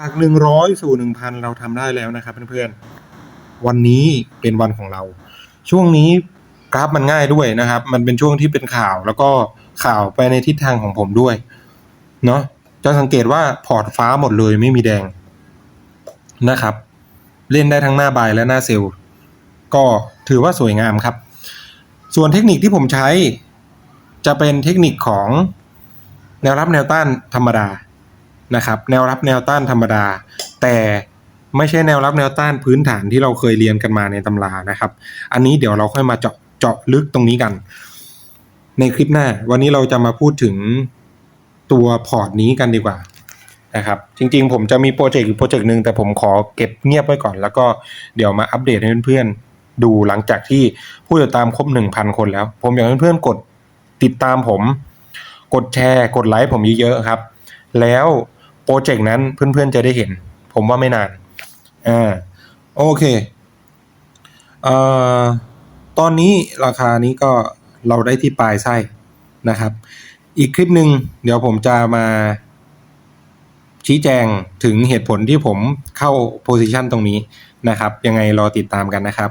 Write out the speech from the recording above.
จากหนึ่งร้อยสู่หนึ่งพันเราทำได้แล้วนะครับ เพื่อนๆ วันนี้เป็นวันของเรา ช่วงนี้กราฟมันง่ายด้วยนะครับ มันเป็นช่วงที่เป็นข่าวแล้วก็ข่าวไปในทิศทางของผมด้วยเนาะจะสังเกตว่าพอร์ตฟ้าหมดเลยไม่มีแดงนะครับ เล่นได้ทั้งหน้าบายและหน้าเซลล์ก็ถือว่าสวยงามครับ ส่วนเทคนิคที่ผมใช้จะเป็นเทคนิคของแนวรับแนวต้านธรรมดา นะครับแนวรับแนวต้านธรรมดา แต่ไม่ใช่แนวรับแนวต้านพื้นฐานที่เราเคยเรียนกันมาในตำรานะครับ อันนี้เดี๋ยวเราค่อยมาเจาะเจาะลึกตรงนี้กัน ในคลิปหน้า วันนี้เราจะมาพูดถึงตัวพอร์ตนี้กันดีกว่านะครับ จริงๆ ผมจะมีโปรเจกต์อีกโปรเจกต์หนึ่งแต่ผมขอเก็บเงียบไว้ก่อน แล้วก็เดี๋ยวมาอัปเดตให้เพื่อนๆดูหลังจากที่ผู้ติดตามครบหนึ่งพันคนแล้ว ผมอยากให้เพื่อนๆกดติดตามผม กดแชร์ กดไลค์ผมเยอะๆครับ แล้ว โปรเจกต์นั้นเพื่อนๆจะได้เห็น ผมว่าไม่นานอ่าโอเคเอ่อตอนนี้ราคานี้ก็เราได้ที่ปลายไส้นะครับ อีกคลิปหนึ่งเดี๋ยวผมจะมาชี้แจงถึงเหตุผลที่ผมเข้าโพซิชันตรงนี้นะครับ ยังไงรอติดตามกันนะครับ